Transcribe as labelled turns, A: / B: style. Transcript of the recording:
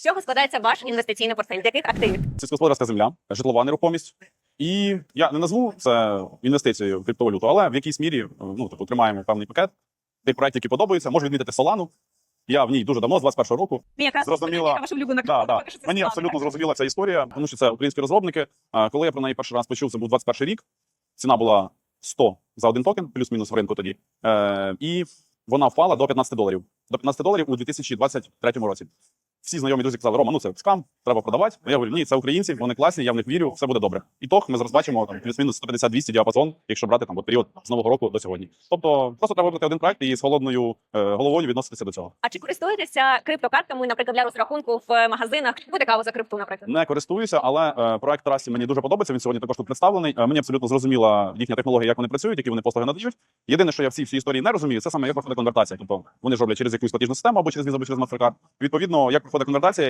A: З чого складається ваш інвестиційний портфель? З яких активів?
B: сільськогосподарська земля, житлова нерухомість. І я не назву це інвестицією в криптовалюту, але в якійсь мірі ну, типу, тримаємо певний пакет тих проєктів, які подобаються. Можу відмітити Солану. Я в ній дуже давно, з 21-го року.
A: Мені якраз
B: Зрозуміла.
A: яка ваша улюблена
B: Да, да. Мені
A: Solana,
B: абсолютно
A: так?
B: зрозуміла ця історія, тому що це українські розробники. А Коли я про неї перший раз почув, це був 21 рік. Ціна була 100 за один токен, плюс-мінус в ринку тоді. Е, і вона впала до 15 доларів. До 15 доларів у 2023 році. Всі знайомі друзі казали, Рома, ну це скам, треба продавати. А я говорю, ні, це українці, вони класні, я в них вірю, все буде добре. І тох ми зараз бачимо там плюс-мінус 150-200 діапазон, якщо брати там от період з нового року до сьогодні. Тобто просто треба вибрати один проект і з холодною е, головою відноситися до цього.
A: А чи користуєтеся криптокартками, наприклад, для розрахунку в магазинах? Буде каву за крипту, наприклад?
B: Не користуюся, але е, проект Трасі мені дуже подобається. Він сьогодні також тут представлений. Е, мені абсолютно зрозуміла їхня технологія, як вони працюють, які вони послуги надають. Єдине, що я в цій всій історії не розумію, це саме як проходить конвертація. Тобто вони ж роблять через якусь платіжну систему або через Visa, або через MasterCard. Відповідно, як проходить конвертація,